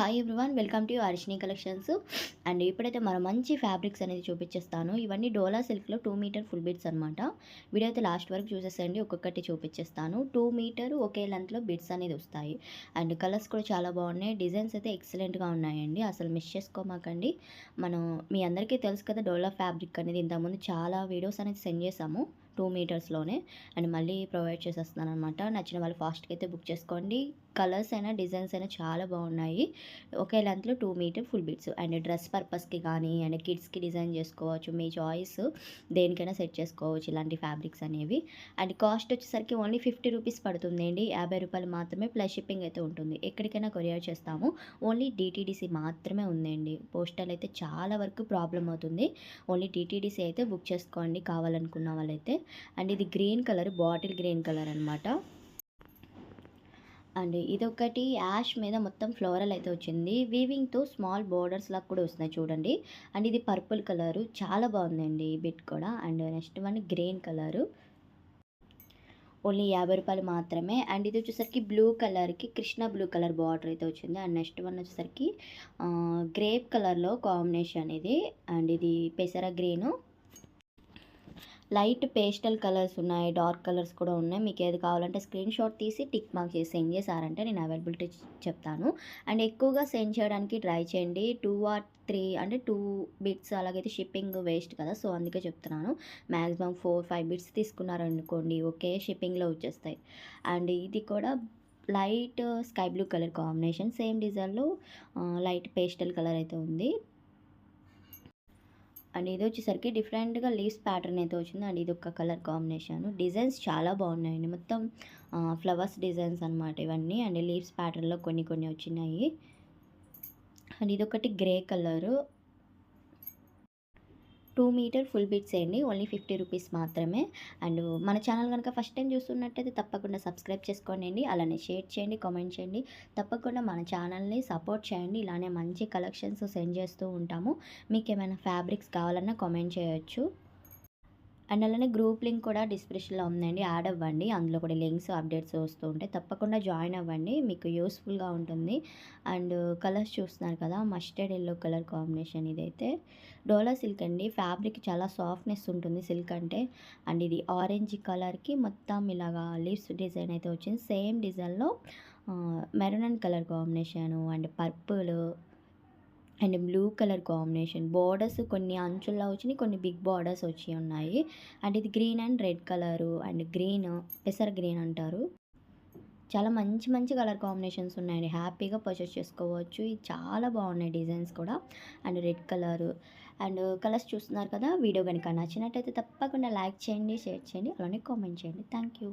Hi everyone welcome to Arshini collections and ఇప్పుడైతే మనం మంచి ఫ్యాబ్రిక్స్ అనేది చూపించేస్తాను. ఇవన్నీ డోలా సిల్క్లో టూ మీటర్ ఫుల్ బిడ్స్ అనమాట వీడియో అయితే లాస్ట్ వరకు చూసేసండి ఒక్కొక్కటి చూపించేస్తాను. టూ మీటర్ ఒకే లెంత్లో బిడ్స్ అనేది వస్తాయి. అండ్ కలర్స్ కూడా చాలా బాగున్నాయి. డిజైన్స్ అయితే ఎక్సలెంట్గా ఉన్నాయండి. అసలు మిస్ చేసుకోమాకండి. మనం మీ అందరికీ తెలుసు కదా డోలా ఫ్యాబ్రిక్ అనేది ఇంతకుముందు చాలా వీడియోస్ అనేది సెండ్ చేసాము టూ మీటర్స్లోనే అండ్ మళ్ళీ ప్రొవైడ్ చేసేస్తున్నాను అనమాట నచ్చిన వాళ్ళు ఫాస్ట్గా అయితే బుక్ చేసుకోండి. కలర్స్ అయినా డిజైన్స్ అయినా చాలా బాగున్నాయి. ఒకే లెంత్లో two metre full bits. And dress పర్పస్కి కానీ అండ్ కిడ్స్కి డిజైన్ చేసుకోవచ్చు. మీ చాయిస్ దేనికైనా సెట్ చేసుకోవచ్చు ఇలాంటి ఫ్యాబ్రిక్స్ అనేవి. అండ్ కాస్ట్ వచ్చేసరికి ఓన్లీ ఫిఫ్టీ రూపీస్ పడుతుంది అండి యాభై రూపాయలు మాత్రమే ప్లస్ షిప్పింగ్ అయితే ఉంటుంది. ఎక్కడికైనా కొరియర్ చేస్తాము. ఓన్లీ డిటీడీసీ మాత్రమే ఉందండి. పోస్టల్ అయితే చాలా వరకు ప్రాబ్లం అవుతుంది. ఓన్లీ డిటీడీసీ అయితే బుక్ చేసుకోండి కావాలనుకున్న వాళ్ళైతే. అండ్ ఇది green colour bottle green colour అనమాట అండ్. ఇదొకటి యాష్ మీద మొత్తం ఫ్లోరల్ అయితే వచ్చింది. వీవింగ్తో స్మాల్ బోర్డర్స్ లాగా కూడా వస్తున్నాయి చూడండి. అండ్ ఇది పర్పుల్ కలరు. చాలా బాగుందండి ఈ బిట్ కూడా. And next one green colour. Only యాభై రూపాయలు మాత్రమే. అండ్ ఇది వచ్చేసరికి బ్లూ కలర్కి కృష్ణ బ్లూ కలర్ బార్డర్ అయితే వచ్చింది. అండ్ నెక్స్ట్ వన్ వచ్చేసరికి గ్రేప్ కలర్లో కాంబినేషన్ ఇది. అండ్ ఇది పెసర గ్రీను. లైట్ పేస్టల్ కలర్స్ ఉన్నాయి డార్క్ కలర్స్ కూడా ఉన్నాయి. మీకు ఏది కావాలంటే స్క్రీన్ షాట్ తీసి టిక్ మార్క్ చేసి సెండ్ చేశారంటే నేను అవైలబిలిటీ చెప్తాను. అండ్ ఎక్కువగా సెండ్ చేయడానికి ట్రై చేయండి. టూ ఆర్ త్రీ అంటే టూ బిట్స్ అలాగైతే షిప్పింగ్ వేస్ట్ కదా సో అందుకే చెప్తున్నాను. మ్యాక్సిమం ఫోర్ ఫైవ్ బిట్స్ తీసుకున్నారనుకోండి ఓకే షిప్పింగ్లో వచ్చేస్తాయి. అండ్ ఇది కూడా light sky blue colour combination same డిజైన్లో లైట్ పేస్టల్ కలర్ అయితే ఉంది. అండ్ ఇది వచ్చేసరికి డిఫరెంట్గా లీవ్స్ ప్యాటర్న్ అయితే వచ్చింది. అండ్ ఇది ఒక కలర్ కాంబినేషన్. డిజైన్స్ చాలా బాగున్నాయండి. మొత్తం ఫ్లవర్స్ డిజైన్స్ అనమాట ఇవన్నీ. అండ్ లీవ్స్ ప్యాటర్న్లో కొన్ని కొన్ని వచ్చినాయి. అండ్ ఇదొకటి grey colour. Two metre full bits వేయండి ఓన్లీ ఫిఫ్టీ రూపీస్ మాత్రమే. అండ్ మన ఛానల్ కనుక ఫస్ట్ టైం చూస్తున్నట్టయితే తప్పకుండా సబ్స్క్రైబ్ చేసుకోండి అలానే షేర్ చేయండి కామెంట్ చేయండి. తప్పకుండా మన ఛానల్ని సపోర్ట్ చేయండి. ఇలానే మంచి కలెక్షన్స్ సెండ్ చేస్తూ ఉంటాము. మీకు ఏమైనా ఫ్యాబ్రిక్స్ కావాలన్నా కామెంట్ చేయొచ్చు. అండ్ అలానే గ్రూప్ లింక్ కూడా డిస్క్రిప్షన్లో ఉందండి యాడ్ అవ్వండి. అందులో కూడా లింక్స్ అప్డేట్స్ వస్తూ ఉంటాయి. తప్పకుండా జాయిన్ అవ్వండి. మీకు యూస్ఫుల్గా ఉంటుంది. అండ్ కలర్స్ చూస్తున్నారు కదా మస్టర్డ్ ఎల్లో కలర్ కాంబినేషన్ ఇదైతే. డోలా సిల్క్ అండి. ఫ్యాబ్రిక్ చాలా సాఫ్ట్నెస్ ఉంటుంది సిల్క్ అంటే. అండ్ ఇది ఆరెంజ్ కలర్కి మొత్తం ఇలాగా లీవ్స్ డిజైన్ అయితే వచ్చింది. సేమ్ డిజైన్లో maroon and colour combination and purple and blue colour combination. Borders కొన్ని అంచుల్లో వచ్చినాయి కొన్ని బిగ్ బార్డర్స్ వచ్చి ఉన్నాయి. అండ్ ఇది green and red colour and green పెసర గ్రీన్ అంటారు. చాలా మంచి మంచి కలర్ కాంబినేషన్స్ ఉన్నాయండి. హ్యాపీగా పర్చేస్ చేసుకోవచ్చు. ఇది చాలా బాగున్నాయి డిజైన్స్ కూడా. And red colour. And colours చూస్తున్నారు కదా వీడియో కనుక నచ్చినట్టయితే తప్పకుండా లైక్ చేయండి షేర్ చేయండి అలానే కామెంట్ చేయండి. Thank you.